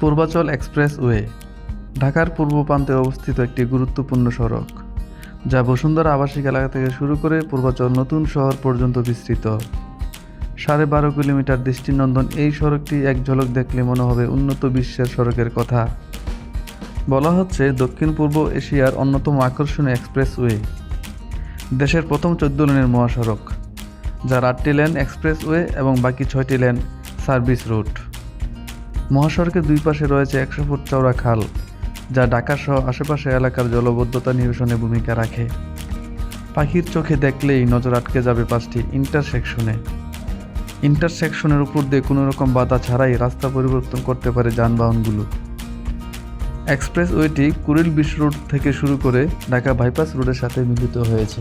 Purbachal expressway, ঢাকার পূর্ব প্রান্তে অবস্থিত একটি গুরুত্বপূর্ণ সড়ক, যা বসুন্ধরা আবাসিক এলাকা থেকে শুরু করে পূর্বাচল নতুন শহর পর্যন্ত বিস্তৃত। সাড়ে বারো কিলোমিটার দৃষ্টিনন্দন এই সড়কটি এক ঝলক দেখলে মনে হবে উন্নত বিশ্বের সড়কের কথা। বলা হচ্ছে দক্ষিণ পূর্ব এশিয়ার অন্যতম আকর্ষণীয় এক্সপ্রেসওয়ে। দেশের প্রথম চোদ্দ লেনের মহাসড়ক, যার আটটি লেন এক্সপ্রেসওয়ে এবং বাকি ছয়টি লেন সার্ভিস রুট। মহাসড়কের দুই পাশে রয়েছে একশো ফুট চওড়া খাল, যা ঢাকা সহ আশেপাশে এলাকার জলবদ্ধতা নিরসনে ভূমিকা রাখে। পাখির চোখে দেখলেই নজর আটকে যাবে পাঁচটি ইন্টারসেকশনে। ইন্টারসেকশনের উপর দিয়ে কোনো রকম বাধা ছাড়াই রাস্তা পরিবর্তন করতে পারে যানবাহনগুলো। এক্সপ্রেসওয়েটি কুড়িল বিশ রোড থেকে শুরু করে ঢাকা বাইপাস রোডের সাথে মিলিত হয়েছে।